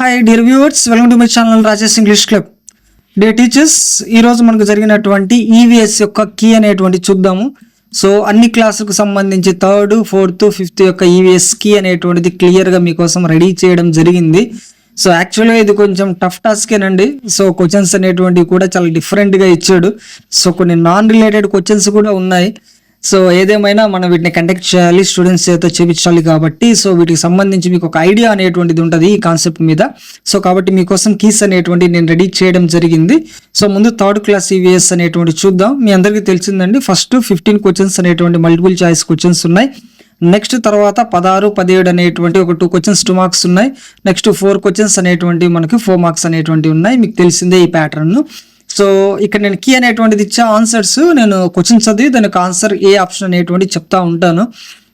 Hi dear viewers welcome to my channel Rajesh English club day teachers ఈరోజు మనకు జరిగినటువంటి EVS యొక్క key అనేటువంటి చూద్దాము. సో అన్ని క్లాసులకు సంబంధించి థర్డ్ ఫోర్త్ ఫిఫ్త్ యొక్క ఈవీఎస్ కీ అనేటువంటిది క్లియర్గా మీకోసం రెడీ చేయడం జరిగింది. సో యాక్చువల్గా ఇది కొంచెం టఫ్ టాస్కేనండి సో క్వశ్చన్స్ అనేటువంటివి కూడా చాలా డిఫరెంట్గా ఇచ్చాడు. సో కొన్ని నాన్ రిలేటెడ్ క్వశ్చన్స్ కూడా ఉన్నాయి. సో ఏదేమైనా మనం వీటిని కండక్ట్ చేయాలి స్టూడెంట్స్ చేత చేపించాలి కాబట్టి సో వీటికి సంబంధించి మీకు ఒక ఐడియా అనేటువంటిది ఉంటుంది ఈ కాన్సెప్ట్ మీద. సో కాబట్టి మీకోసం కీస్ అనేటువంటి నేను రెడీ చేయడం జరిగింది. సో ముందు థర్డ్ క్లాస్ ఈవీఎస్ అనేటువంటి చూద్దాం. మీ అందరికీ తెలిసిందండి ఫస్ట్ ఫిఫ్టీన్ క్వశ్చన్స్ అనేటువంటి మల్టిపుల్ చాయిస్ క్వశ్చన్స్ ఉన్నాయి. నెక్స్ట్ తర్వాత పదహారు పదిహేడు అనేటువంటి ఒక టూ క్వశ్చన్స్ టూ మార్క్స్ ఉన్నాయి. నెక్స్ట్ ఫోర్ క్వశ్చన్స్ అనేటువంటి మనకి ఫోర్ మార్క్స్ అనేటువంటి ఉన్నాయి. మీకు తెలిసిందే ఈ ప్యాటర్న్ సో ఇక్కడ నేను కీ అనేటువంటిది ఇచ్చే ఆన్సర్స్ నేను క్వశ్చన్ చదివి దానికి ఆన్సర్ ఏ ఆప్షన్ అనేటువంటి చెప్తా ఉంటాను.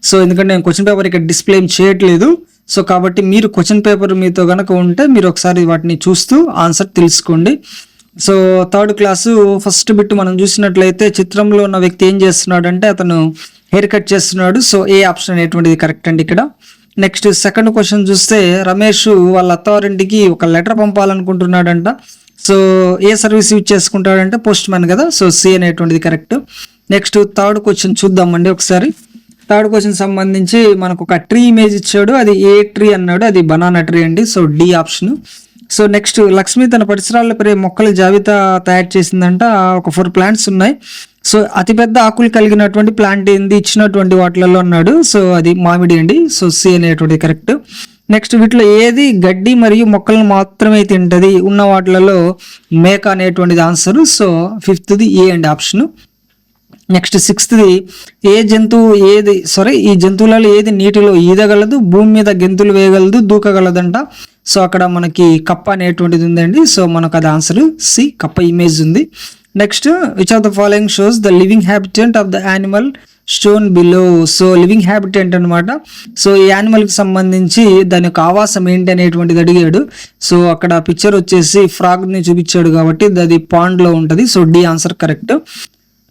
సో ఎందుకంటే నేను క్వశ్చన్ పేపర్ ఇక్కడ డిస్ప్లే చేయట్లేదు. సో కాబట్టి మీరు క్వశ్చన్ పేపర్ మీతో కనుక ఉంటే మీరు ఒకసారి వాటిని చూస్తూ ఆన్సర్ తెలుసుకోండి. So third class first bit మనం చూసినట్లయితే చిత్రంలో ఉన్న వ్యక్తి ఏం చేస్తున్నాడు అంటే అతను హెయిర్ కట్ చేస్తున్నాడు. సో ఏ ఆప్షన్ అనేటువంటిది కరెక్ట్ అండి ఇక్కడ? నెక్స్ట్ సెకండ్ క్వశ్చన్ చూస్తే రమేష్ వాళ్ళ అత్తవారింటికి ఒక లెటర్ పంపాలనుకుంటున్నాడంట. సో ఏ సర్వీస్ యూజ్ చేసుకుంటాడంటే పోస్ట్ మ్యాన్ కదా సో సి అనేటువంటిది కరెక్ట్. నెక్స్ట్ థర్డ్ క్వశ్చన్ చూద్దామండి ఒకసారి. థర్డ్ క్వశ్చన్ సంబంధించి మనకు ఒక ట్రీ ఇమేజ్ ఇచ్చాడు అది ఏ ట్రీ అన్నాడు అది బనానా ట్రీ అండి so D option. So next Lakshmi తన పరిసరాల్లో పెరిగే మొక్కల జాబితా తయారు చేసిందంట ఒక ఫోర్ ప్లాంట్స్ ఉన్నాయి. సో అతిపెద్ద ఆకులు కలిగినటువంటి ప్లాంట్ ఏంది ఇచ్చినటువంటి వాటిలలో అన్నాడు సో అది మామిడి అండి సో సి అనేటువంటిది కరెక్ట్. నెక్స్ట్ వీటిలో ఏది గడ్డి మరియు మొక్కలను మాత్రమే తింటది ఉన్న వాటిలలో మేక అనేటువంటిది ఆన్సర్. సో ఫిఫ్త్ది ఏ అండ్ ఆప్షన్. నెక్స్ట్ సిక్స్త్ది ఏ జంతువు ఏది సారీ ఈ జంతువులలో ఏది నీటిలో ఈదగలదు భూమి మీద గెంతులు వేయగలదు దూకగలదంట. సో అక్కడ మనకి కప్ప అనేటువంటిది ఉందండి. సో మనకు అది ఆన్సర్ సి కప్ప ఇమేజ్ ఉంది. Next which of the following shows the living habitant of the animal stone below so living habitant అనమాట సో ఈ యానిమల్కి సంబంధించి దాని యొక్క ఆవాసం ఏంటి అనేటువంటిది అడిగాడు. సో అక్కడ పిక్చర్ వచ్చేసి ఫ్రాగ్ని చూపించాడు కాబట్టి అది పాండ్లో ఉంటుంది. So D answer correct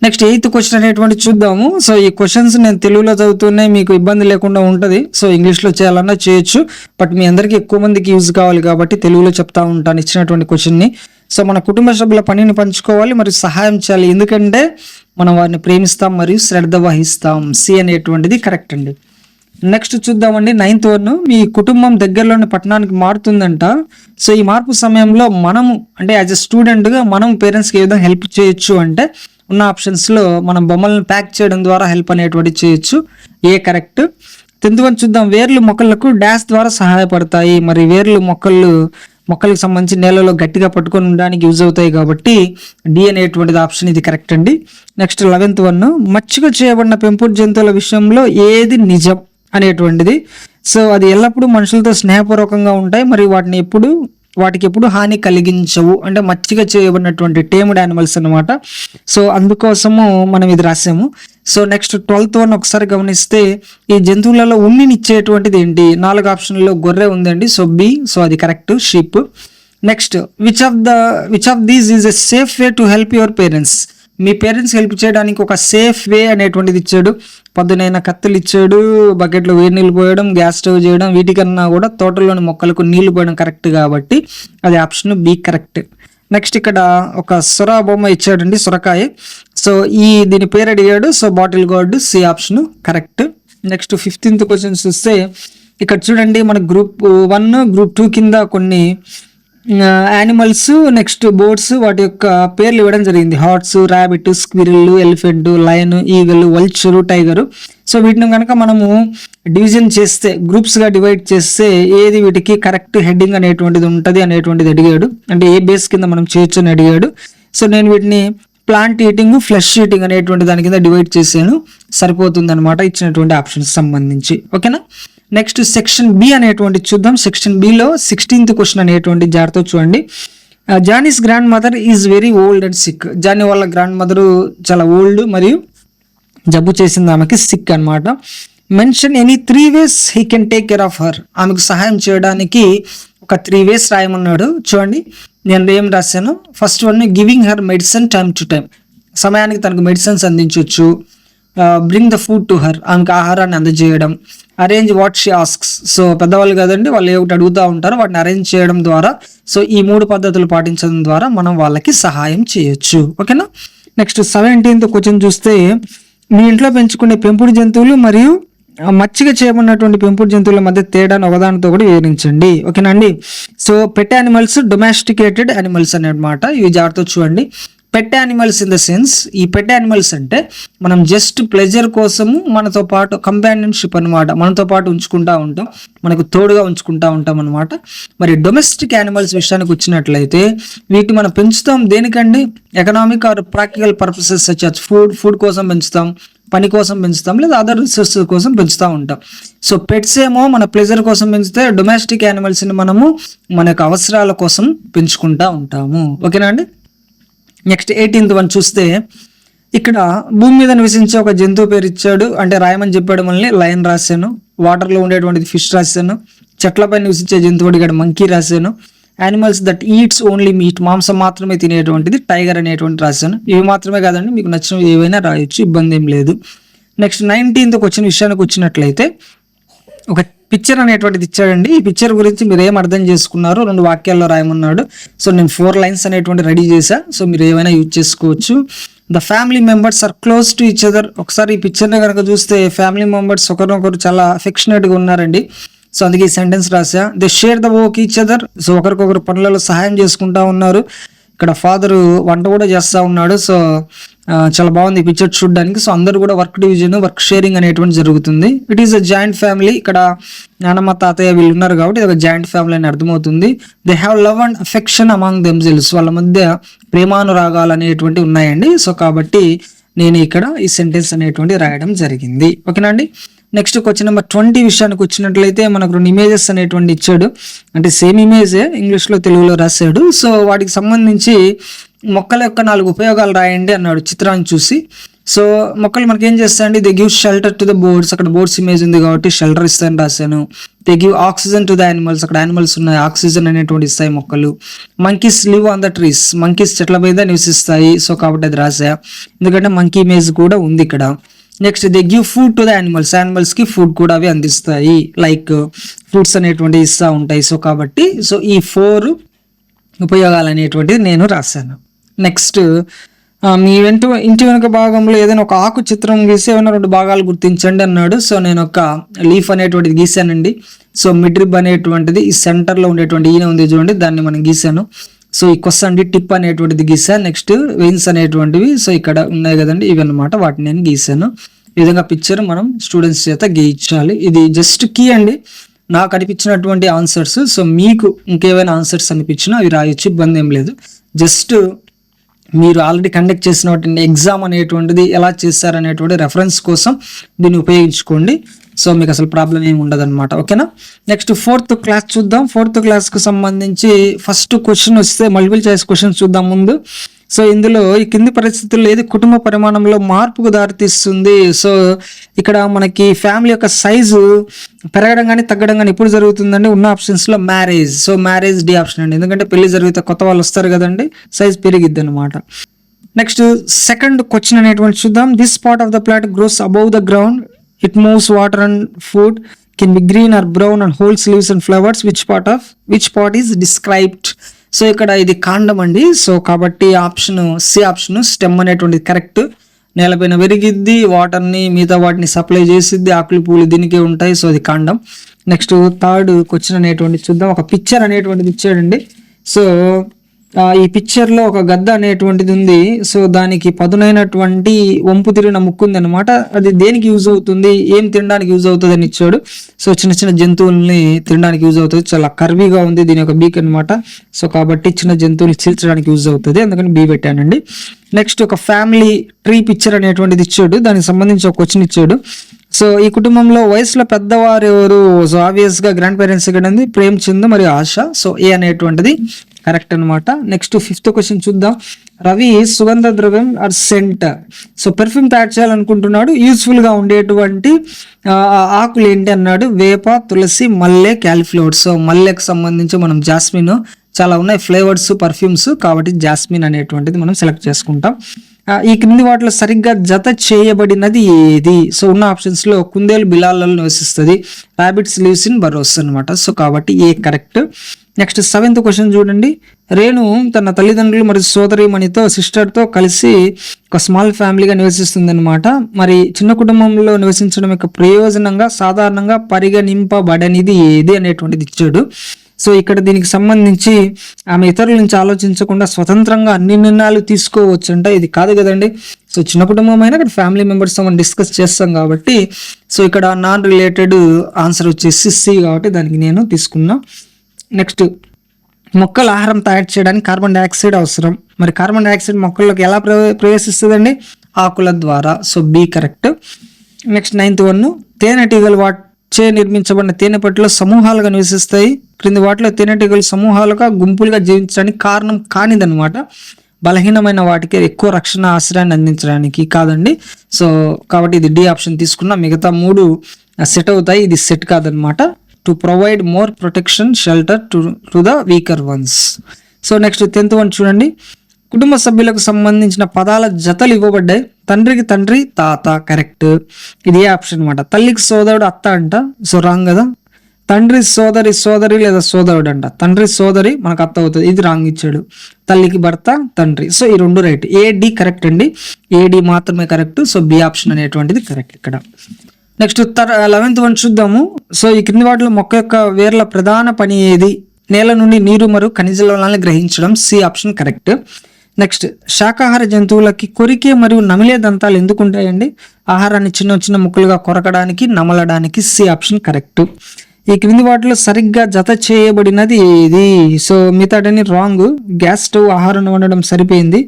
next eighth question అనేటువంటి చూద్దాము. సో ఈ క్వశ్చన్స్ నేను తెలుగులో చదువుతూనే మీకు ఇబ్బంది లేకుండా ఉంటుంది. సో ఇంగ్లీష్లో చేయాలన్నా చేయొచ్చు. బట్ మీ అందరికీ ఎక్కువ మందికి యూజ్ కావాలి కాబట్టి తెలుగులో చెప్తా ఉంటాను ఇచ్చినటువంటి క్వశ్చన్ని సో మన కుటుంబ సభ్యుల పనిని పంచుకోవాలి. మరియు సహాయం చేయాలి. ఎందుకంటే మనం వారిని ప్రేమిస్తాం మరియు శ్రద్ధ వహిస్తాం. సి అనేటువంటిది కరెక్ట్ అండి. నెక్స్ట్ చూద్దామండి. నైన్త్ వన్ మీ కుటుంబం దగ్గరలోని పట్టణానికి మారుతుందంట. సో ఈ మార్పు సమయంలో మనము అంటే యాజ్ ఎ స్టూడెంట్గా మనం పేరెంట్స్కి ఏ విధంగా హెల్ప్ చేయొచ్చు అంటే ఉన్న ఆప్షన్స్లో మనం బొమ్మలను ప్యాక్ చేయడం ద్వారా హెల్ప్ అనేటువంటి చేయొచ్చు. A correct? టెన్త్ వన్ చూద్దాం. వేర్లు మొక్కలకు డాష్ ద్వారా సహాయపడతాయి. మరి వేర్లు మొక్కలు మొక్కలకు సంబంధించి నేలలో గట్టిగా పట్టుకొని ఉండడానికి యూజ్ అవుతాయి కాబట్టి డి అనేటువంటిది ఆప్షన్ ఇది కరెక్ట్ అండి. నెక్స్ట్ లెవెన్త్ వన్ మచ్చిక చేయబడిన పెంపుడు జంతువుల విషయంలో ఏది నిజం అనేటువంటిది. సో అది ఎల్లప్పుడూ మనుషులతో స్నేహపూర్వకంగా ఉంటాయి. మరియు వాటిని ఎప్పుడు వాటికి ఎప్పుడు హాని కలిగించవు. అంటే మచ్చిగా చేయబడినటువంటి టేమ్డ్ యానిమల్స్ అనమాట సో అందుకోసము మనం ఇది రాసాము. సో నెక్స్ట్ ట్వెల్త్ వన్ ఒకసారి గమనిస్తే ఈ జంతువులలో ఉన్నినిచ్చేటువంటిది ఏంటి? నాలుగు ఆప్షన్లో గొర్రె ఉందండి. సో బి సో అది correct. Sheep. Next which of the which of these is a safe way to help your parents me parents help చేయడానికి ఒక సేఫ్ వే అనేటువంటిది ఇచ్చాడు. పొద్దునైనా కత్తులు ఇచ్చాడు బకెట్లో వేడి నీళ్ళు పోయడం గ్యాస్ స్టవ్ చేయడం వీటికన్నా కూడా తోటలోని మొక్కలకు నీళ్ళు పోయడం కరెక్ట్ కాబట్టి అది ఆప్షన్ బి కరెక్ట్ నెక్స్ట్ ఇక్కడ ఒక సొర బొమ్మ ఇచ్చాడండి సొరకాయ. సో ఈ దీని పేరు అడిగాడు so bottle gourd C option correct next fifteenth question చూస్తే ఇక్కడ చూడండి మన గ్రూప్ వన్ గ్రూప్ టూ కింద కొన్ని యానిమల్స్ నెక్స్ట్ బోర్డ్స్ వాటి యొక్క పేర్లు ఇవ్వడం జరిగింది. Hearts rabbit squirrel elephant lion eagle vulture tiger so వీటిని కనుక మనము డివిజన్ చేస్తే గ్రూప్స్గా డివైడ్ చేస్తే ఏది వీటికి కరెక్ట్ హెడ్డింగ్ అనేటువంటిది ఉంటుంది అనేటువంటిది అడిగాడు. అంటే ఏ బేస్ కింద మనం చేయొచ్చు అని అడిగాడు. సో నేను వీటిని ప్లాంట్ ఈటింగ్ ఫ్లెష్ ఈటింగ్ అనేటువంటి దాని కింద డివైడ్ చేశాను. సరిపోతుంది అనమాట ఇచ్చినటువంటి ఆప్షన్స్ సంబంధించి. ఓకేనా నెక్స్ట్ సెక్షన్ బి అనేటువంటి చూద్దాం. సెక్షన్ బిలో సిక్స్టీన్త్ క్వశ్చన్ అనేటువంటి జాగ్రత్త చూడండి. Johnny's grandmother is very old and sick. Johnny వాళ్ళ గ్రాండ్ మదర్ చాలా ఓల్డ్ మరియు జబ్బు చేసింది ఆమెకి సిక్ అనమాట mention any three ways he can take care of her ఆమెకు సహాయం చేయడానికి ఒక త్రీ వేస్ రాయమన్నాడు. చూడండి. నేను ఏం రాశాను? First one giving her medicine time to time సమయానికి తనకు మెడిసిన్స్ అందించవచ్చు bring the food to her ఆమెకు ఆహారాన్ని అందజేయడం. Arrange what she asks so పెద్దవాళ్ళు కదండి వాళ్ళు ఏమిటి అడుగుతూ ఉంటారు వాటిని అరేంజ్ చేయడం ద్వారా. సో ఈ మూడు పద్ధతులు పాటించడం ద్వారా మనం వాళ్ళకి సహాయం చేయొచ్చు. ఓకేనా నెక్స్ట్ సెవెంటీన్త్ క్వశ్చన్ చూస్తే మీ ఇంట్లో పెంచుకునే పెంపుడు జంతువులు మరియు ఆ మచ్చిక చేయబడినటువంటి పెంపుడు జంతువుల మధ్య తేడాను ఒకదానితో కూడా వివరించండి. ఓకేనండి so pet animals domesticated animals అనమాట ఇవి జాగ్రత్త చూడండి. Pet animals in the sense ఈ పెట్ యానిమల్స్ అంటే మనం జస్ట్ ప్లెజర్ కోసము మనతో పాటు కంపానియన్షిప్ అనమాట మనతో పాటు ఉంచుకుంటా ఉంటాం. మనకు తోడుగా ఉంచుకుంటా ఉంటాం అనమాట మరి డొమెస్టిక్ యానిమల్స్ విషయానికి వచ్చినట్లయితే వీటిని మనం పెంచుతాం దేనికండి? Economic or practical purposes such food food కోసం పెంచుతాం పని కోసం పెంచుతాం లేదా అదర్ రిసోర్సెస్ కోసం పెంచుతూ ఉంటాం. సో పెట్స్ ఏమో మన ప్లెజర్ కోసం పెంచితే డొమెస్టిక్ యానిమల్స్ని మనము మన యొక్క అవసరాల కోసం పెంచుకుంటా ఉంటాము. ఓకేనా అండి? నెక్స్ట్ ఎయిటీన్త్ వన్ చూస్తే ఇక్కడ భూమి మీద నివసించే ఒక జంతువు పేరు ఇచ్చాడు. అంటే రాయమని చెప్పాడు మళ్ళీ లయన్ రాశాను. వాటర్లో ఉండేటువంటిది ఫిష్ రాశాను. చెట్లపై నివసించే జంతువు అడిగాడు మంకీ రాశాను. Animals that eats only meat మాంసం మాత్రమే తినేటువంటిది టైగర్ అనేటువంటి రాశాను. ఇవి మాత్రమే కాదండి మీకు నచ్చినవి ఏవైనా రాయొచ్చు ఇబ్బంది ఏం లేదు. నెక్స్ట్ నైన్టీన్త్కి వచ్చిన విషయానికి వచ్చినట్లయితే ఒక పిక్చర్ అనేటువంటిది ఇచ్చాడండి. ఈ పిక్చర్ గురించి మీరు ఏం అర్థం చేసుకున్నారు రెండు వాక్యాల్లో రాయమన్నాడు. సో నేను ఫోర్ లైన్స్ అనేటువంటి రెడీ చేశా. సో మీరు ఏమైనా యూజ్ చేసుకోవచ్చు. The family members are close to each other ఒకసారి ఈ పిక్చర్ని కనుక చూస్తే ఫ్యామిలీ మెంబర్స్ ఒకరినొకరు చాలా అఫెక్షనేట్గా ఉన్నారండి. సో అందుకే ఈ సెంటెన్స్ రాసా they share the work each other so ఒకరికొకరు పనులలో సహాయం చేసుకుంటా ఉన్నారు. ఇక్కడ ఫాదర్ వంట కూడా చేస్తూ ఉన్నాడు. సో చాలా బాగుంది ఈ పిక్చర్ చూడడానికి. సో అందరూ కూడా వర్క్ డివిజన్ వర్క్ షేరింగ్ అనేటువంటి జరుగుతుంది. It is a joint family ఇక్కడ నానమ్మ తాతయ్య వీళ్ళు ఉన్నారు కాబట్టి ఇది ఒక జాయింట్ ఫ్యామిలీ అని అర్థమవుతుంది. They have love and affection among themselves వాళ్ళ మధ్య ప్రేమానురాగాలు అనేటువంటి ఉన్నాయండి. సో కాబట్టి నేను ఇక్కడ ఈ సెంటెన్స్ అనేటువంటి రాయడం జరిగింది. ఓకేనా అండి? నెక్స్ట్ క్వశ్చన్ నెంబర్ ట్వంటీ విషయానికి వచ్చినట్లయితే మనకు రెండు ఇమేజెస్ అనేటువంటి ఇచ్చాడు. అంటే సేమ్ ఇమేజే ఇంగ్లీష్లో తెలుగులో రాశాడు. సో వాటికి సంబంధించి మొక్కల యొక్క నాలుగు ఉపయోగాలు రాయండి అన్నాడు చిత్రాన్ని చూసి. సో మొక్కలు మనకి ఏం చేస్తాయండి? They give shelter to the birds అక్కడ బోర్డ్స్ ఇమేజ్ ఉంది కాబట్టి షెల్టర్ ఇస్తాయని రాశాను. They give oxygen to the animals అక్కడ యానిమల్స్ ఉన్నాయి. ఆక్సిజన్ అనేటువంటి ఇస్తాయి మొక్కలు. Monkeys live on the trees monkeys చెట్ల మీద నివసిస్తాయి. సో కాబట్టి అది రాసా ఎందుకంటే మంకీ ఇమేజ్ కూడా ఉంది ఇక్కడ. Next they give food to the animals యానిమల్స్కి food కూడా అవి అందిస్తాయి. లైక్ ఫ్రూట్స్ అనేటువంటి ఇస్తూ ఉంటాయి. సో కాబట్టి సో ఈ ఫోర్ ఉపయోగాలు అనేటువంటిది నేను రాశాను. నెక్స్ట్ మీ వెంట ఇంటి వెనుక భాగంలో ఏదైనా ఒక ఆకు చిత్రం గీసి ఏమైనా రెండు భాగాలు గుర్తించండి అన్నాడు. సో నేను ఒక లీఫ్ అనేటువంటిది గీసానండి సో మిడ్రిబ్ అనేటువంటిది ఈ సెంటర్లో ఉండేటువంటి ఈయన ఉంది చూడండి దాన్ని మనం గీశాను. సో ఈ కొస్ అండి టిప్ అనేటువంటిది గీసాను నెక్స్ట్ వెయిన్స్ అనేటువంటివి. సో ఇక్కడ ఉన్నాయి కదండి ఇవి అన్నమాట వాటిని నేను గీసాను ఈ విధంగా పిక్చర్ మనం స్టూడెంట్స్ చేత గీయించాలి. ఇది జస్ట్ కీ అండి. నాకు అనిపించినటువంటి ఆన్సర్స్. సో మీకు ఇంకేమైనా ఆన్సర్స్ అనిపించినా అవి రాయొచ్చు ఇబ్బంది ఏం లేదు. జస్ట్ మీరు ఆల్రెడీ కండక్ట్ చేసినటువంటి ఎగ్జామ్ అనేటువంటిది ఎలా చేశారనేటువంటి రెఫరెన్స్ కోసం దీన్ని ఉపయోగించుకోండి. సో మీకు అసలు ప్రాబ్లం ఏమి ఉండదు అనమాట ఓకేనా నెక్స్ట్ ఫోర్త్ క్లాస్ చూద్దాం. ఫోర్త్ క్లాస్కి సంబంధించి ఫస్ట్ క్వశ్చన్ వస్తే మల్టిపుల్ చాయిస్ క్వశ్చన్ చూద్దాం ముందు. సో ఇందులో ఈ కింది పరిస్థితుల్లో ఏది కుటుంబ పరిమాణంలో మార్పుకు దారితీస్తుంది? సో ఇక్కడ మనకి ఫ్యామిలీ యొక్క సైజు పెరగడం కానీ తగ్గడం కానీ ఎప్పుడు జరుగుతుందండి? ఉన్న ఆప్షన్స్లో marriage. So marriage D option అండి. ఎందుకంటే పెళ్ళి జరిగితే కొత్త వాళ్ళు వస్తారు కదండి సైజ్ పెరిగిద్ది అనమాట నెక్స్ట్ సెకండ్ క్వశ్చన్ అనేటువంటి చూద్దాం. This part of the plant grows above the ground. It moves water and food. Can be green or brown and holds leaves and flowers. Which part of which part is described? So ఇక్కడ ఇది కాండం అండి. So కాబట్టి option C option stem అనేటువంటిది correct. నేలపైన పెరిగిద్ది వాటర్ని మిగతా వాటిని సప్లై చేసిద్ది ఆకులు పూలు దీనికే ఉంటాయి. సో అది కాండం. నెక్స్ట్ థర్డ్ క్వశ్చన్ అనేటువంటిది చూద్దాం. ఒక పిక్చర్ అనేటువంటిది ఇచ్చాడండి. సో ఈ పిక్చర్లో ఒక గద్ద అనేటువంటిది ఉంది. సో దానికి పదునైనటువంటి వంపు తిరిగిన ముక్కు ఉంది అనమాట అది దేనికి యూజ్ అవుతుంది? ఏం తినడానికి యూజ్ అవుతుంది అని ఇచ్చాడు. సో చిన్న చిన్న జంతువుల్ని తినడానికి యూజ్ అవుతుంది. చాలా కర్వీగా ఉంది దీని యొక్క బీక్ అన్నమాట. సో కాబట్టి చిన్న జంతువులు చీల్చడానికి యూజ్ అవుతుంది. అందుకని బీ పెట్టానండి. నెక్స్ట్ ఒక ఫ్యామిలీ ట్రీ పిక్చర్ అనేటువంటిది ఇచ్చాడు. దానికి సంబంధించి ఒక క్వశ్చన్ ఇచ్చాడు. సో ఈ కుటుంబంలో వయసులో పెద్దవారు ఎవరు? సో ఆబ్వియస్గా గ్రాండ్ పేరెంట్స్ ఇక్కడ ఉంది ప్రేమ్ చంద్ మరియు ఆశ. సో ఏ అనేటువంటిది? కరెక్ట్ అన్నమాట. నెక్స్ట్ ఫిఫ్త్ క్వశ్చన్ చూద్దాం. రవి సుగంధ ద్రవ్యం ఆర్ సెంట్ సో పెర్ఫ్యూమ్ తయారు చేయాలనుకుంటున్నాడు. యూస్ఫుల్గా ఉండేటువంటి ఆకులు ఏంటి అన్నాడు. వేప తులసి మల్లె క్యాలిఫ్లవర్ సో మల్లెకి సంబంధించి మనం జాస్మిన్ చాలా ఉన్నాయి. ఫ్లేవర్స్ పర్ఫ్యూమ్స్ కాబట్టి జాస్మిన్ అనేటువంటిది మనం సెలెక్ట్ చేసుకుంటాం. ఈ క్రింది వాటిలో సరిగ్గా జత చేయబడినది ఏది? సో ఉన్న ఆప్షన్స్లో కుందేలు బిలాలలో నివసిస్తుంది. రాబిట్స్ లీవ్స్ ఇన్ బరోస్ అనమాట సో కాబట్టి A correct next seventh question చూడండి. రేణు తన తల్లిదండ్రులు మరియు సోదరిమణితో సిస్టర్తో కలిసి ఒక స్మాల్ ఫ్యామిలీగా నివసిస్తుంది అనమాట మరి చిన్న కుటుంబంలో నివసించడం యొక్క ప్రయోజనంగా సాధారణంగా పరిగణింపబడనిది ఏది అనేటువంటిది ఇచ్చాడు. సో ఇక్కడ దీనికి సంబంధించి ఆమె ఇతరుల నుంచి ఆలోచించకుండా స్వతంత్రంగా అన్ని నిర్ణయాలు తీసుకోవచ్చు అంట ఇది కాదు కదండి. సో చిన్న కుటుంబం అయినా ఇక్కడ ఫ్యామిలీ మెంబర్స్ మనం డిస్కస్ చేస్తాం కాబట్టి. సో ఇక్కడ నాన్ రిలేటెడ్ ఆన్సర్ వచ్చేసి సి కాబట్టి దానికి నేను తీసుకున్నా నెక్స్ట్. మొక్కలు ఆహారం తయారు చేయడానికి కార్బన్ డైఆక్సైడ్ అవసరం. మరి కార్బన్ డైఆక్సైడ్ మొక్కల్లోకి ఎలా ప్రవే ప్రవేశిస్తుందండి? ఆకుల ద్వారా. So B correct. Next ninth one. తేనెటీగలు చే నిర్మించబడిన తేనెపట్టులో సమూహాలుగా నివసిస్తాయి. క్రింది వాటిలో తేనెటీగలు సమూహాలుగా గుంపులుగా జీవించడానికి కారణం కానిదనమాట బలహీనమైన వాటికి ఎక్కువ రక్షణ ఆశ్రయాన్ని అందించడానికి కాదండి. సో కాబట్టి ఇది డి ఆప్షన్ తీసుకున్నా మిగతా మూడు సెట్ అవుతాయి. ఇది సెట్ కాదనమాట to provide more protection shelter to to the weaker ones. So next tenth one చూడండి. కుటుంబ సభ్యులకు సంబంధించిన పదాల జతలు ఇవ్వబడ్డాయి. తండ్రికి తండ్రి తాత కరెక్ట్ ఇది ఆప్షన్ అనమాట తల్లికి సోదరుడు అత్త అంట. సో రాంగ్ కదా. తండ్రి సోదరి సోదరి లేదా సోదరుడు అంట. తండ్రి సోదరి మనకు అత్త అవుతుంది. ఇది రాంగ్ ఇచ్చాడు. తల్లికి భర్త తండ్రి. సో ఈ రెండు రైట్ ఏడి కరెక్ట్ అండి. ఏడి మాత్రమే కరెక్ట్ సో బి ఆప్షన్ అనేటువంటిది కరెక్ట్ ఇక్కడ. నెక్స్ట్ లెవెన్త్ వన్ చూద్దాము. సో ఈ కింది వాటిలో మొక్క యొక్క వేర్ల ప్రధాన పని ఏది? నేల నుండి నీరు మరియు ఖనిజ లవణాలను గ్రహించడం. సి ఆప్షన్ కరెక్ట్ నెక్స్ట్ శాకాహార జంతువులకి కొరికే మరియు నమిలే దంతాలు ఎందుకు ఉంటాయండి ఆహారాన్ని చిన్న చిన్న ముక్కలుగా కొరకడానికి నమలడానికి సి ఆప్షన్ కరెక్ట్. ఈ క్రింది వాటిలో సరిగ్గా జత చేయబడినది ఇది సో మిగతాడని రాంగ్. గ్యాస్ స్టవ్ ఆహారం వండడం సరిపోయింది.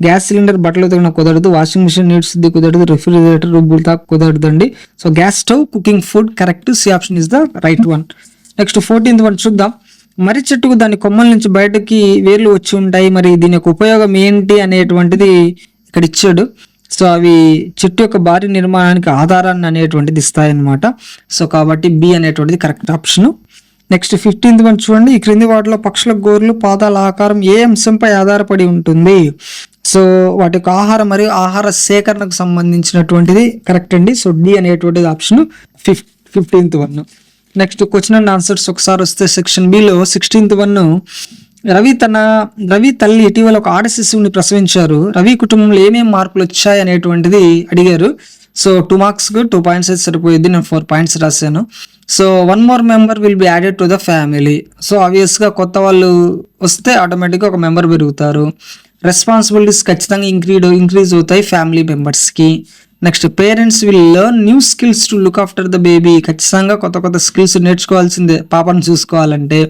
గ్యాస్ సిలిండర్ బట్టలు తగిన కుదరదు వాషింగ్ మిషన్ నీటి శుద్ధి కుదరదు రిఫ్రిజిరేటర్ కుదరదు కుదరదండి. So gas stove cooking food correct C option is the right one. Next fourteenth one చూద్దాం. మర్రి చెట్టుకు దాని కొమ్మల నుంచి బయటకి వేర్లు వచ్చి ఉంటాయి. మరి దీని యొక్క ఉపయోగం ఏంటి అనేటువంటిది ఇక్కడ ఇచ్చాడు. సో అవి చెట్టు యొక్క భారీ నిర్మాణానికి ఆధారాన్ని అనేటువంటిది ఇస్తాయన్నమాట. సో కాబట్టి బి అనేటువంటిది correct option next fifteenth one చూడండి. ఈ క్రింది వాటిలో పక్షుల గోర్లు పాదాల ఆకారం ఏ అంశంపై ఆధారపడి ఉంటుంది? సో వాటి యొక్క ఆహారం మరియు ఆహార సేకరణకు సంబంధించినటువంటిది కరెక్ట్ అండి. సో డి అనేటువంటిది option fif fifteenth one next question and answers ఒకసారి వస్తే section below sixteenth one Ravi తన రవి తల్లి ఇటీవల ఒక ఆడ శిశువుని ప్రసవించారు. రవి కుటుంబంలో ఏమేమి మార్పులు వచ్చాయి అనేటువంటిది అడిగారు. సో టూ మార్క్స్కి టూ పాయింట్స్ అయితే సరిపోయింది. నేను ఫోర్ పాయింట్స్ రాశాను. So one more member will be added to the family so ఆబ్వియస్గా కొత్త వాళ్ళు వస్తే ఆటోమేటిక్గా ఒక మెంబర్ పెరుగుతారు. రెస్పాన్సిబిలిటీస్ ఖచ్చితంగా ఇంక్రీడ్ ఇంక్రీజ్ అవుతాయి ఫ్యామిలీ మెంబర్స్కి next parents will learn new skills to look after the baby ఖచ్చితంగా కొత్త కొత్త స్కిల్స్ నేర్చుకోవాల్సిందే పాపను చూసుకోవాలంటే.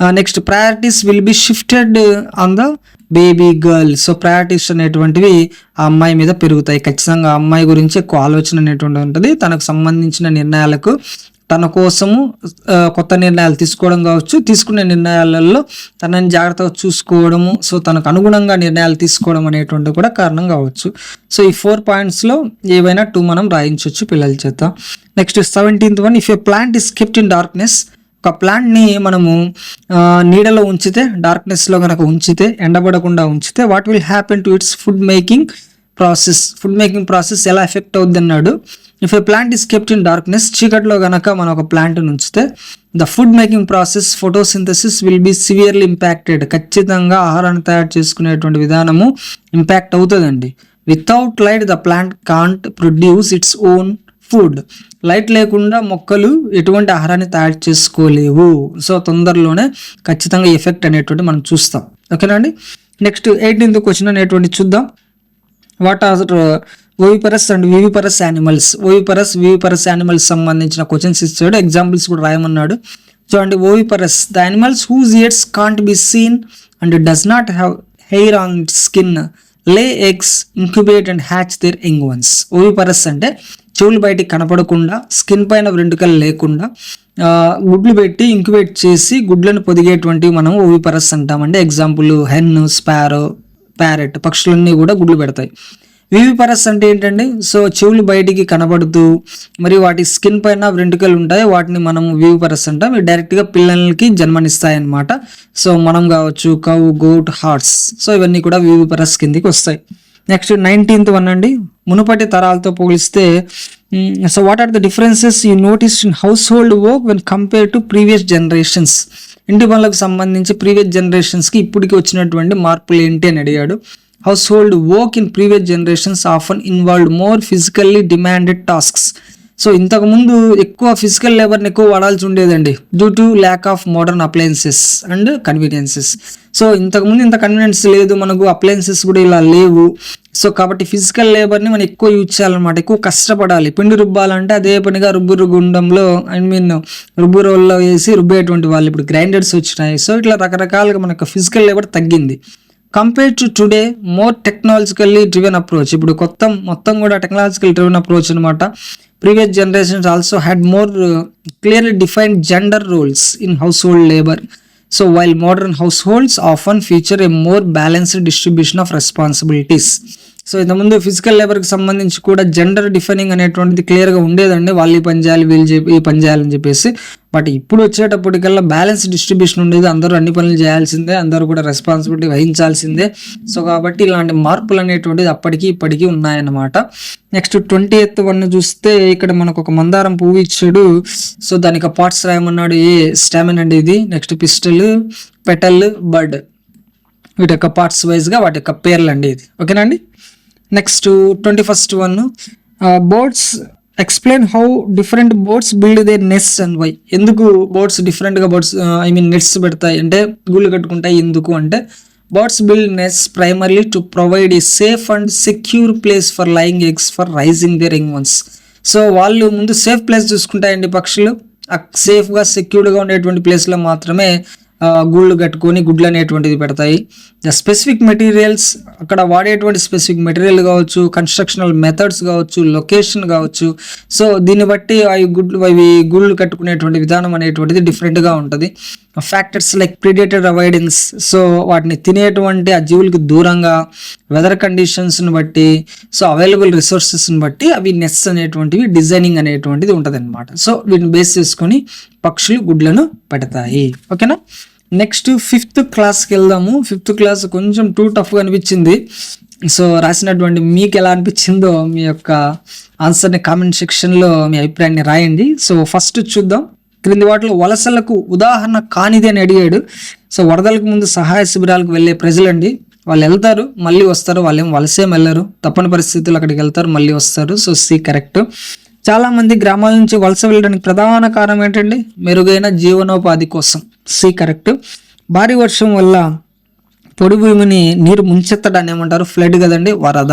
Next priorities will be shifted on the baby girl so priorities అనేటువంటివి ఆ అమ్మాయి మీద పెరుగుతాయి. ఖచ్చితంగా ఆ అమ్మాయి గురించి ఎక్కువ ఆలోచన అనేటువంటి ఉంటుంది తనకు సంబంధించిన నిర్ణయాలకు తన కోసము కొత్త నిర్ణయాలు తీసుకోవడం కావచ్చు తీసుకునే నిర్ణయాలలో తనని జాగ్రత్తగా చూసుకోవడము సో తనకు అనుగుణంగా నిర్ణయాలు తీసుకోవడం అనేటువంటి కూడా కారణం కావచ్చు. సో ఈ ఫోర్ పాయింట్స్లో ఏవైనా టూ మనం రాయించవచ్చు పిల్లల చేత. Next seventeenth one if a plant is kept in darkness ఒక ప్లాంట్ని మనము నీడలో ఉంచితే డార్క్నెస్లో కనుక ఉంచితే ఎండబడకుండా ఉంచితే what will happen to its food making process food making process ఎలా ఎఫెక్ట్ అవుద్ది అన్నాడు. If a plant is kept in darkness చీకట్లో గనక మనం ఒక ప్లాంట్ ఉంచితే the food making process photosynthesis will be severely impacted ఖచ్చితంగా ఆహారాన్ని తయారు చేసుకునేటువంటి విధానము ఇంపాక్ట్ అవుతుందండి. Without light the plant can't produce its own food light లేకుండా మొక్కలు ఎటువంటి ఆహారాన్ని తయారు చేసుకోలేవు. సో తొందరలోనే ఖచ్చితంగా ఎఫెక్ట్ అనేటువంటి మనం చూస్తాం. ఓకేనా అండి? నెక్స్ట్ ఎయిటీన్త్ క్వశ్చన్ అనేటువంటి చూద్దాం. What are oviparous and viviparous animals oviparous viviparous animals సంబంధించిన క్వశ్చన్స్ ఇచ్చాడు ఎగ్జాంపుల్స్ కూడా రాయమన్నాడు. చూడండి oviparous the animals whose ears can't be seen and does not have hair on skin lay eggs incubate and hatch their young ones oviparous అంటే చెవులు బయటికి కనపడకుండా skin పైన వెంట్రుకలు లేకుండా గుడ్లు పెట్టి ఇంక్యుబేట్ చేసి గుడ్లను పొదిగేటువంటివి మనం ఓవిపరస్ అంటామండి. ఎగ్జాంపుల్ హెన్ స్పారో ప్యారెట్ పక్షులన్నీ కూడా గుడ్లు పెడతాయి. వివిపరస్ అంటే ఏంటండి? సో చెవులు బయటికి కనబడుతూ మరి వాటి స్కిన్ పైన వెంట్రుకలు ఉంటాయి. వాటిని మనం వివిపరస్ అంటాం. ఇవి డైరెక్ట్గా పిల్లలకి జన్మనిస్తాయి అన్నమాట సో మనం కావచ్చు కౌ గోట్ హార్ట్స్. సో ఇవన్నీ కూడా వివిపరస్ కిందికి వస్తాయి. నెక్స్ట్ నైన్టీన్త్ వన్ అండి. మునుపటి తరాలతో పోలిస్తే so what are the differences you notice in household work when compare to previous generations ఇంటి పనులకు సంబంధించి ప్రీవియస్ జనరేషన్స్కి ఇప్పటికి వచ్చినటువంటి మార్పులు ఏంటి అని అడిగాడు. Household work in previous generations often involved more physically demanded tasks so ఇంతకుముందు ఎక్కువ ఫిజికల్ లేబర్ని ఎక్కువ వాడాల్సి ఉండేదండి due to lack of modern appliances and conveniences so ఇంతకుముందు ఇంత కన్వీనియన్స్ లేదు మనకు అప్లయన్సెస్ కూడా ఇలా లేవు. సో కాబట్టి ఫిజికల్ లేబర్ని మనం ఎక్కువ యూజ్ చేయాలన్నమాట ఎక్కువ కష్టపడాలి. పిండి రుబ్బాలంటే అదే పనిగా రుబ్బు గుండంలో ఐ మీన్ రుబ్బు రోల్లో వేసి రుబ్బేటువంటి వాళ్ళు ఇప్పుడు గ్రైండర్స్ వచ్చినాయి. సో ఇట్లా రకరకాలుగా మనకు ఫిజికల్ లేబర్ తగ్గింది. Compare to today more technologically driven approach ఇప్పుడు కొత్త మొత్తం కూడా టెక్నాలజికల్ డ్రివెన్ అప్రోచ్ అనమాట previous generations also had more clearly defined gender roles in household labour so while modern households often feature a more balanced distribution of responsibilities so ఇంతకుముందు physical లేబర్కి సంబంధించి కూడా gender defining అనేటువంటిది క్లియర్గా ఉండేదండి. వాళ్ళు ఈ పని చేయాలి వీళ్ళు చెప్పి ఈ పని చేయాలని చెప్పేసి. బట్ ఇప్పుడు వచ్చేటప్పటికల్లా బ్యాలెన్స్ డిస్ట్రిబ్యూషన్ ఉండేది. అందరూ అన్ని పనులు చేయాల్సిందే. అందరూ కూడా రెస్పాన్సిబిలిటీ వహించాల్సిందే. సో కాబట్టి ఇలాంటి మార్పులు అనేటువంటిది అప్పటికి ఇప్పటికీ ఉన్నాయన్నమాట. నెక్స్ట్ ట్వంటీ ఎయిత్ వన్ చూస్తే ఇక్కడ మనకు ఒక మందారం పువ్వు ఇచ్చాడు. సో దానికి పార్ట్స్ రాయమన్నాడు. ఏ స్టామిన్ అండి ఇది. నెక్స్ట్ పిస్టల్ పెటల్ బర్డ్ వీటి యొక్క పార్ట్స్ వైజ్గా వాటి యొక్క పేర్లు అండి ఇది. ఓకేనండి next twenty first one birds explain how different birds build they nests and why ఎందుకు బోర్డ్స్ డిఫరెంట్గా బోర్డ్స్ ఐ మీన్ నెట్స్ పెడతాయి? అంటే గూళ్ళు కట్టుకుంటాయి ఎందుకు అంటే birds build nests primarily to provide a safe and secure place for laying eggs for raising their young ones so వాళ్ళు ముందు సేఫ్ ప్లేస్ చూసుకుంటాయండి పక్షులు. సేఫ్గా సెక్యూర్డ్గా ఉండేటువంటి ప్లేస్లో మాత్రమే uh, గూళ్ళు కట్టుకొని గుడ్లు అనేటువంటిది పెడతాయి. ద స్పెసిఫిక్ మెటీరియల్స్ అక్కడ వాడేటువంటి స్పెసిఫిక్ మెటీరియల్ కావచ్చు కన్స్ట్రక్షనల్ మెథడ్స్ కావచ్చు లొకేషన్ కావచ్చు. సో దీన్ని బట్టి అవి గుడ్లు అవి గుళ్ళు కట్టుకునేటువంటి విధానం అనేటువంటిది డిఫరెంట్గా ఉంటుంది. Factors like predator avoidance so వాటిని తినేటువంటి ఆ జీవులకు దూరంగా వెదర్ కండిషన్స్ని బట్టి సో అవైలబుల్ రిసోర్సెస్ని బట్టి అవి నెస్ అనేటువంటివి డిజైనింగ్ అనేటువంటిది ఉంటుంది సో వీటిని బేస్ చేసుకొని పక్షులు గుడ్లను పెడతాయి. ఓకేనా నెక్స్ట్ ఫిఫ్త్ క్లాస్కి వెళ్దాము. ఫిఫ్త్ క్లాస్ కొంచెం టూ టఫ్గా అనిపించింది. సో రాసినటువంటి మీకు ఎలా అనిపించిందో మీ యొక్క ఆన్సర్ని కామెంట్ సెక్షన్లో మీ అభిప్రాయాన్ని రాయండి. సో ఫస్ట్ చూద్దాం. క్రింది వాటిలో వలసలకు ఉదాహరణ కానిది అని అడిగాడు. సో వరదలకు ముందు సహాయ శిబిరాలకు వెళ్ళే ప్రజలండి. వాళ్ళు వెళ్తారు మళ్ళీ వస్తారు. వాళ్ళు ఏం వలసేం వెళ్ళరు. తప్పని పరిస్థితులు అక్కడికి వెళ్తారు మళ్ళీ వస్తారు. So C correct. చాలామంది గ్రామాల నుంచి వలస వెళ్ళడానికి ప్రధాన కారణం ఏంటండి? మెరుగైన జీవనోపాధి కోసం. C correct. భారీ వర్షం వల్ల పొడి భూమిని నీరు ముంచెత్తడాన్ని ఏమంటారు? ఫ్లడ్ కదండి వరద.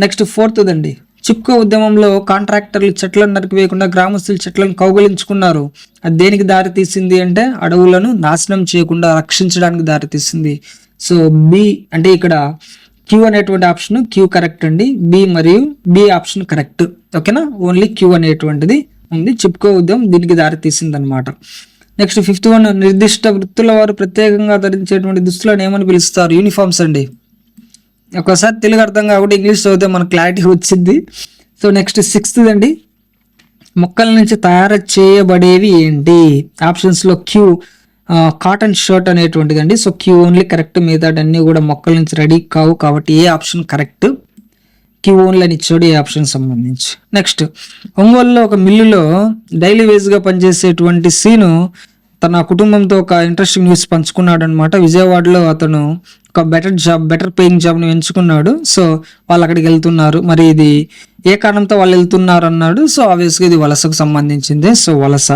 నెక్స్ట్ ఫోర్త్ అండి చిప్కో ఉద్యమంలో కాంట్రాక్టర్లు చెట్లను నరికివేయకుండా గ్రామస్తులు చెట్లను కౌగులించుకున్నారు. అది దేనికి దారి తీసింది అంటే అడవులను నాశనం చేయకుండా రక్షించడానికి దారి తీసింది. సో బి అంటే ఇక్కడ క్యూ అనేటువంటి ఆప్షన్ క్యూ కరెక్ట్ అండి. బి మరియు బి ఆప్షన్ కరెక్ట్. ఓకేనా? ఓన్లీ క్యూ అనేటువంటిది ఉంది. చిప్కో ఉద్యమం దీనికి దారి తీసింది అనమాట నెక్స్ట్ ఫిఫ్త్ వన్ నిర్దిష్ట వృత్తుల వారు ప్రత్యేకంగా ధరించేటువంటి దుస్తులను ఏమని పిలుస్తారు? యూనిఫామ్స్ అండి. ఒకసారి తెలుగు అర్థం కాబట్టి ఇంగ్లీష్ చదివితే మనకు క్లారిటీ వచ్చింది. సో నెక్స్ట్ సిక్స్త్ అండి. మొక్కల నుంచి తయారు చేయబడేవి ఏంటి? ఆప్షన్స్లో క్యూ. కాటన్ షర్ట్ అనేటువంటిది అండి సో క్యూ ఓన్లీ కరెక్ట్ మిగతా అన్నీ కూడా మొక్కల నుంచి రెడీ కావు కాబట్టి A option correct Q only అని ఇచ్చాడు ఏ ఆప్షన్ సంబంధించి. నెక్స్ట్ ఒంగోలులో ఒక మిల్లులో డైలీ వేజ్గా పనిచేసేటువంటి సీను తన కుటుంబంతో ఒక ఇంట్రెస్టింగ్ న్యూస్ పంచుకున్నాడు అనమాట విజయవాడలో అతను ఒక బెటర్ జాబ్ బెటర్ పేయింగ్ జాబ్ని ఎంచుకున్నాడు. సో వాళ్ళు అక్కడికి వెళ్తున్నారు. మరి ఇది ఏ కారణంతో వాళ్ళు వెళ్తున్నారు అన్నాడు సో ఆబ్వియస్గా ఇది వలసకు సంబంధించిందే. సో వలస.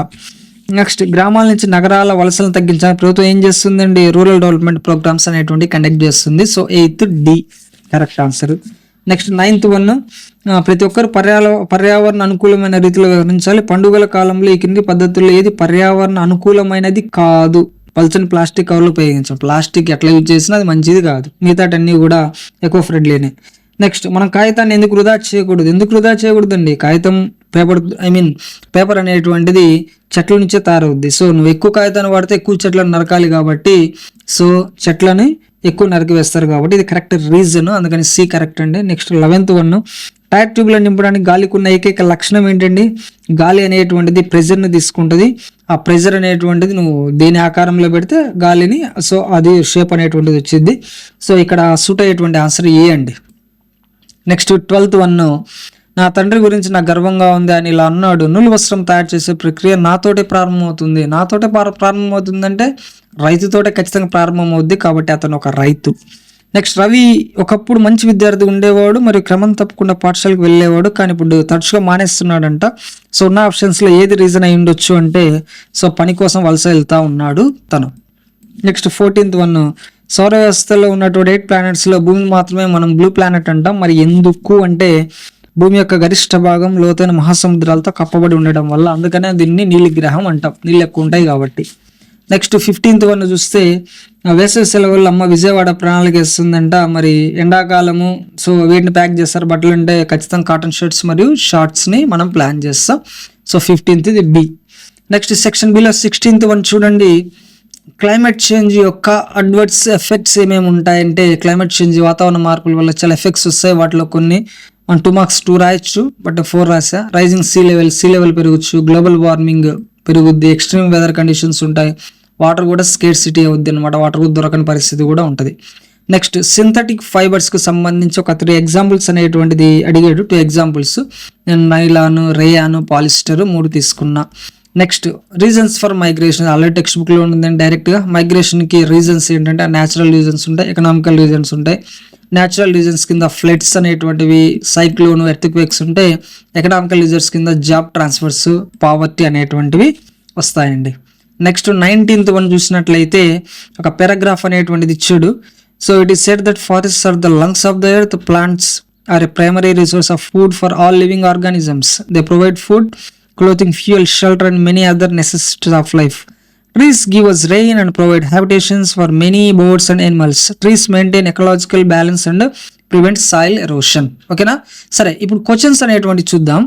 నెక్స్ట్ గ్రామాల నుంచి నగరాల వలసలను తగ్గించడానికి ప్రభుత్వం ఏం చేస్తుందండి? రూరల్ డెవలప్మెంట్ ప్రోగ్రామ్స్ అనేటువంటి కండక్ట్ చేస్తుంది. So eighth D correct answer next ninth one ప్రతి ఒక్కరు పర్యావ పర్యావరణ అనుకూలమైన రీతిలో వివరించాలి. పండుగల కాలంలో ఈ కింది పద్ధతుల్లో ఏది పర్యావరణ అనుకూలమైనది కాదు. పల్చని ప్లాస్టిక్ కవర్లు ఉపయోగించాం. ప్లాస్టిక్ ఎట్లా యూజ్ చేసినా అది మంచిది కాదు. మిగతాటన్నీ కూడా ఎక్కువ ఫ్రెండ్లీనే నెక్స్ట్ మనం కాగితాన్ని ఎందుకు వృధా చేయకూడదు? ఎందుకు వృధా చేయకూడదండి? కాగితం పేపర్ ఐ మీన్ పేపర్ అనేటువంటిది చెట్ల నుంచే తయారవుద్ది. సో నువ్వు ఎక్కువ కాగితాన్ని వాడితే ఎక్కువ చెట్లను నరకాలి కాబట్టి సో చెట్లని ఎక్కువ నరికి వేస్తారు కాబట్టి ఇది కరెక్ట్ రీజన్ అందుకని సి కరెక్ట్ అండి. నెక్స్ట్ లెవెన్త్ వన్ టైర్ ట్యూబ్లో నింపడానికి గాలికి ఉన్న ఏకైక లక్షణం ఏంటండి? గాలి అనేటువంటిది ప్రెజర్ని తీసుకుంటుంది. ఆ ప్రెజర్ అనేటువంటిది నువ్వు దేని ఆకారంలో పెడితే గాలిని సో అది షేప్ అనేటువంటిది వచ్చింది సో ఇక్కడ సూట్ అయ్యేటువంటి ఆన్సర్ ఏ అండి. నెక్స్ట్ ట్వెల్త్ వన్ నా తండ్రి గురించి నాకు గర్వంగా ఉంది అని ఇలా అన్నాడు. నూలు వస్త్రం తయారు చేసే ప్రక్రియ నాతోటే ప్రారంభమవుతుంది. నాతోటే ప్రారంభమవుతుందంటే రైతుతోటే ఖచ్చితంగా ప్రారంభమవుద్ది కాబట్టి అతను ఒక రైతు. నెక్స్ట్ రవి ఒకప్పుడు మంచి విద్యార్థి ఉండేవాడు మరియు క్రమం తప్పకుండా పాఠశాలకు వెళ్ళేవాడు. కానీ ఇప్పుడు తరచుగా మానేస్తున్నాడంట. సో ఉన్న ఆప్షన్స్లో ఏది రీజన్ అయి ఉండొచ్చు అంటే సో పని కోసం వలస వెళ్తూ ఉన్నాడు తను. Next fourteenth one. సౌర వ్యవస్థలో ఉన్నటువంటి ఎయిట్ ప్లానెట్స్లో భూమి మాత్రమే మనం బ్లూ ప్లానెట్ అంటాం. మరి ఎందుకు అంటే భూమి యొక్క గరిష్ట భాగం లోతైన మహాసముద్రాలతో కప్పబడి ఉండడం వల్ల అందుకనే దీన్ని నీలి గ్రహం అంటాం. నీళ్ళు ఎక్కువ ఉంటాయి కాబట్టి. నెక్స్ట్ ఫిఫ్టీన్త్ వన్ చూస్తే వేసవి సెలవుల్లో అమ్మ విజయవాడ ప్రణాళిక ఇస్తుందంట మరి ఎండాకాలము సో వీటిని ప్యాక్ చేస్తారు. బట్టలు అంటే ఖచ్చితంగా కాటన్ షర్ట్స్ మరియు షార్ట్స్ని మనం ప్లాన్ చేస్తాం. సో ఫిఫ్టీన్త్ ఇది B next section below sixteenth one చూడండి. క్లైమేట్ చేంజ్ యొక్క అడ్వర్స్ ఎఫెక్ట్స్ ఏమేమి ఉంటాయంటే క్లైమేట్ చేంజ్ వాతావరణ మార్పుల వల్ల చాలా ఎఫెక్ట్స్ వస్తాయి. వాటిలో కొన్ని మనం టూ మార్క్స్ టూ రాయొచ్చు బట్ ఫోర్ రాసా rising sea level sea level పెరగచ్చు global warming పెరుగుద్ది ఎక్స్ట్రీమ్ వెదర్ కండిషన్స్ ఉంటాయి. వాటర్ కూడా స్కేట్ సిటీ అవుద్ది అనమాట వాటర్ కూడా దొరకని పరిస్థితి కూడా ఉంటుంది. నెక్స్ట్ సింథటిక్ ఫైబర్స్కి సంబంధించి ఒక త్రీ ఎగ్జాంపుల్స్ అనేటువంటిది అడిగాడు. టూ ఎగ్జాంపుల్స్ నేను నైలాను రేయాను పాలిస్టర్ మూడు తీసుకున్నా. Next reasons for migration already text బుక్లో ఉంటుందండి డైరెక్ట్గా మైగ్రేషన్కి రీజన్స్ ఏంటంటే న్యాచురల్ రీజన్స్ ఉంటాయి ఎకనామికల్ రీజన్స్ ఉంటాయి. న్యాచురల్ రీజన్స్ కింద ఫ్లడ్స్ అనేటువంటివి సైక్లోన్ ఎర్త్క్వేక్స్ ఉంటాయి. ఎకనామికల్ రీజన్స్ కింద జాబ్ ట్రాన్స్ఫర్స్ పావర్టీ అనేటువంటివి వస్తాయండి. నెక్స్ట్ నైన్టీన్త్ వన్ చూసినట్లయితే ఒక పారాగ్రాఫ్ అనేటువంటిది ఇచ్చాడు. So it is said that forest are the lungs of the earth plants are a primary resource of food for all living organisms they provide food clothing, fuel, shelter, and many other necessities of life. Trees give us rain and provide habitations for many birds and animals. Trees maintain ecological balance and prevent soil erosion. ఓకేనా సరే ఇప్పుడు questions అనేటువంటి చూద్దాం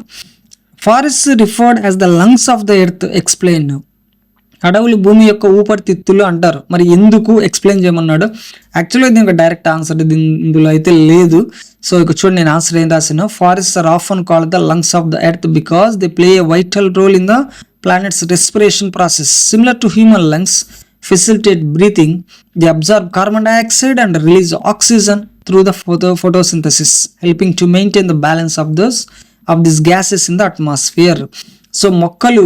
forest referred as the lungs of the earth explain అడవులు భూమి యొక్క ఊపరితిత్తులు అంటారు. మరి ఎందుకు ఎక్స్ప్లెయిన్ చేయమన్నాడు? యాక్చువల్గా దీనికి డైరెక్ట్ ఆన్సర్ దీని ఇందులో అయితే లేదు. సో ఇక చూడండి నేను ఆన్సర్ ఏం రాసాను forest are often called the lungs of the earth because they play a vital role in the planet's respiration process similar to human lungs facilitate breathing they absorb carbon dioxide and release oxygen through the photo photosynthesis helping to maintain the balance of those of this gases in the atmosphere so మొక్కలు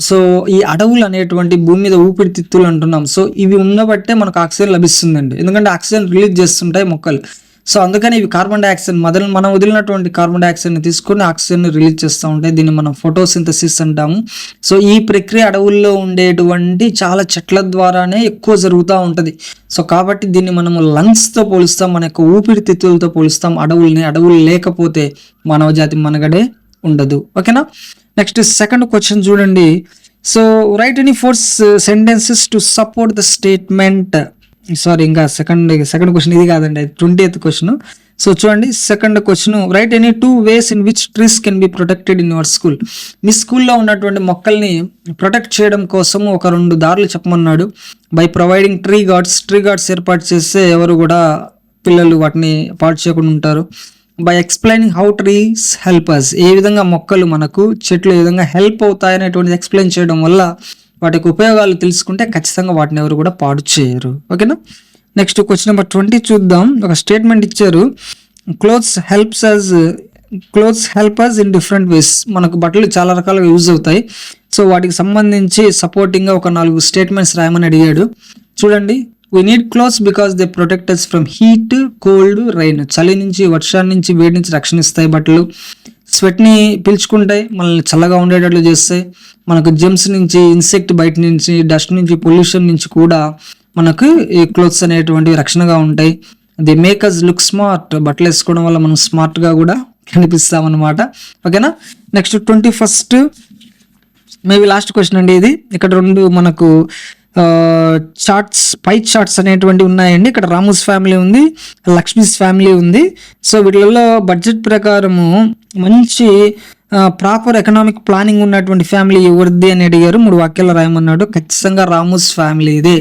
so ఈ అడవులు అనేటువంటి భూమి మీద ఊపిరితిత్తులు అంటున్నాం. So ఇవి ఉన్నబట్టే మనకు ఆక్సిజన్ లభిస్తుందండి. ఎందుకంటే ఆక్సిజన్ రిలీజ్ చేస్తుంటాయి మొక్కలు. సో అందుకని ఇవి కార్బన్ డైఆక్సైడ్ మొదలు మనం వదిలినటువంటి కార్బన్ డైఆక్సైడ్ని తీసుకొని ఆక్సిజన్ రిలీజ్ చేస్తూ ఉంటాయి. దీన్ని మనం ఫోటోసింథసిస్ అంటాము. సో ఈ ప్రక్రియ అడవుల్లో ఉండేటువంటి చాలా చెట్ల ద్వారానే ఎక్కువ జరుగుతూ ఉంటుంది. సో కాబట్టి దీన్ని మనము లంగ్స్తో పోలుస్తాం. మన యొక్క ఊపిరితిత్తులతో పోలుస్తాం. అడవుల్ని అడవులు లేకపోతే మానవ జాతి మనగడే ఉండదు. ఓకేనా? నెక్స్ట్ సెకండ్ క్వశ్చన్ చూడండి. So write any four sentences to support the statement sorry ఇంకా సెకండ్ సెకండ్ క్వశ్చన్ ఇది కాదండి ట్వంటీ ఎయిత్ క్వశ్చన్ సో చూడండి second question write any two ways in which trees can be protected in your school మీ స్కూల్లో ఉన్నటువంటి మొక్కల్ని protect చేయడం కోసం ఒక రెండు దారులు చెప్పమన్నాడు. By providing tree guards tree guards ఏర్పాటు చేస్తే ఎవరు కూడా పిల్లలు వాటిని పాటు చేయకుండా ఉంటారు. By explaining how trees help us ఏ విధంగా మొక్కలు మనకు చెట్లు ఏ విధంగా హెల్ప్ అవుతాయి అనేటువంటిది ఎక్స్ప్లెయిన్ చేయడం వల్ల వాటికి ఉపయోగాలు తెలుసుకుంటే ఖచ్చితంగా వాటిని ఎవరు కూడా పాడు చేయరు. ఓకేనా నెక్స్ట్ క్వశ్చన్ నెంబర్ ట్వంటీ చూద్దాం. ఒక స్టేట్మెంట్ ఇచ్చారు. Clothes helps us clothes help us in different ways మనకు బట్టలు చాలా రకాలుగా యూజ్ అవుతాయి. సో వాటికి సంబంధించి సపోర్టింగ్గా ఒక నాలుగు స్టేట్మెంట్స్ రాయమని అడిగాడు. చూడండి. We need clothes because they protect us from heat cold rain చలి నుంచి వర్షాన్ని నుంచి వేడి నుంచి రక్షణ ఇస్తాయి బట్టలు. స్వెట్ని పీల్చుకుంటాయి మనల్ని చల్లగా ఉండేటట్లు చేస్తాయి. మనకు జెమ్స్ నుంచి ఇన్సెక్ట్ బయట నుంచి డస్ట్ నుంచి పొల్యూషన్ నుంచి కూడా మనకు ఈ క్లోత్స్ అనేటువంటివి రక్షణగా ఉంటాయి. ది మేకర్స్ లుక్ స్మార్ట్ బట్టలు వేసుకోవడం వల్ల మనం స్మార్ట్గా కూడా కనిపిస్తామన్నమాట. ఓకేనా next twenty first maybe last question అండి ఇది. ఇక్కడ రెండు మనకు చార్ట్స్ పై చార్ట్స్ అనేటువంటి ఉన్నాయండి. ఇక్కడ రాముస్ ఫ్యామిలీ ఉంది లక్ష్మీస్ ఫ్యామిలీ ఉంది. సో వీటిలలో బడ్జెట్ ప్రకారము మంచి ప్రాపర్ ఎకనామిక్ ప్లానింగ్ ఉన్నటువంటి ఫ్యామిలీ ఎవరిది అని అడిగారు. మూడు వాక్యాలు రాయమన్నాడు. ఖచ్చితంగా రామూస్ ఫ్యామిలీ ఇదే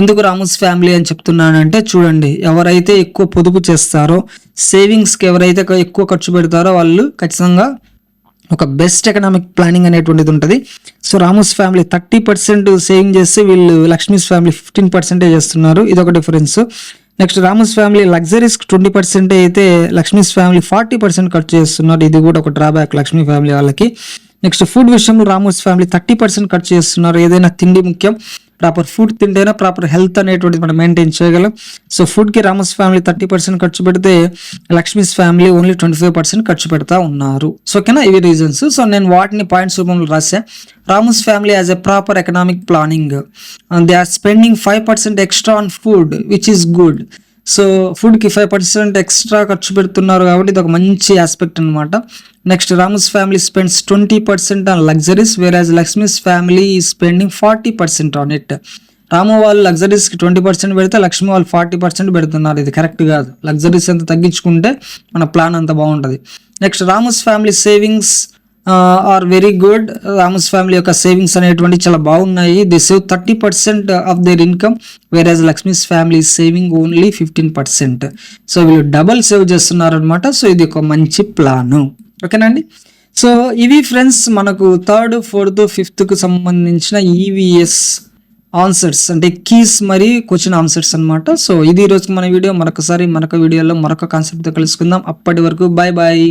ఎందుకు రాముస్ ఫ్యామిలీ అని చెప్తున్నానంటే చూడండి ఎవరైతే ఎక్కువ పొదుపు చేస్తారో సేవింగ్స్కి ఎవరైతే ఎక్కువ ఖర్చు పెడతారో వాళ్ళు ఖచ్చితంగా ఒక బెస్ట్ ఎకనామిక్ ప్లానింగ్ అనేటువంటిది ఉంటుంది. So Ramu's family thirty percent saving చేస్తే వీళ్ళు లక్ష్మీస్ ఫ్యామిలీ ఫిఫ్టీన్ పర్సెంటే చేస్తున్నారు. ఇది ఒక difference next Ramu's family luxuries twenty percent అయితే లక్ష్మీస్ ఫ్యామిలీ ఫార్టీ పర్సెంట్ ఖర్చు చేస్తున్నారు. ఇది కూడా ఒక డ్రాబ్యాక్ లక్ష్మీ ఫ్యామిలీ వాళ్ళకి. నెక్స్ట్ ఫుడ్ విషయంలో రామోస్ ఫ్యామిలీ థర్టీ పర్సెంట్ ఖర్చు చేస్తున్నారు. ఏదైనా తిండి ముఖ్యం ప్రాపర్ ఫుడ్ తింటేనే ప్రాపర్ హెల్త్ అనేటువంటిది మనం మెయింటైన్ చేయగలం. సో ఫుడ్కి రామస్ ఫ్యామిలీ థర్టీ పర్సెంట్ ఖర్చు పెడితే Lakshmi's family only twenty five percent ఖర్చు పెడతా ఉన్నారు. సో ఓకేనా? ఇవి రీజన్స్ సో నేను వాటిని పాయింట్స్ రూపంలో రాసా Ramu's family as a proper economic planning they are spending five percent extra on food which is good so ఫుడ్కి ఫైవ్ పర్సెంట్ ఎక్స్ట్రా ఖర్చు పెడుతున్నారు కాబట్టి ఇది ఒక మంచి ఆస్పెక్ట్ అనమాట next Ramu's family spends twenty percent on luxuries whereas Lakshmi's family is spending forty percent on it Ramu వాళ్ళు లగ్జరీస్కి ట్వంటీ పర్సెంట్ పెడితే లక్ష్మి వాళ్ళు ఫార్టీ పర్సెంట్ పెడుతున్నారు. ఇది కరెక్ట్ కాదు. లగ్జరీస్ ఎంత తగ్గించుకుంటే మన ప్లాన్ అంత బాగుంటుంది. Next Ramu's family savings are very good Ramu's family యొక్క సేవింగ్స్ అనేటువంటి చాలా బాగున్నాయి. They save thirty percent of their income whereas Lakshmi's family saving only fifteen percent so వీళ్ళు డబల్ సేవ్ చేస్తున్నారు అనమాట సో ఇది ఒక మంచి ప్లాను ఓకేనండి సో ఇవి ఫ్రెండ్స్ మనకు థర్డ్ ఫోర్త్ ఫిఫ్త్కు సంబంధించిన ఈవీఎస్ ఆన్సర్స్ అంటే కీస్ మరి క్వశ్చన్ ఆన్సర్స్ అనమాట సో ఇది ఈ రోజు మన వీడియో. మరొకసారి మరొక వీడియోలో మరొక కాన్సెప్ట్తో కలుసుకుందాం. అప్పటి వరకు బాయ్ బాయ్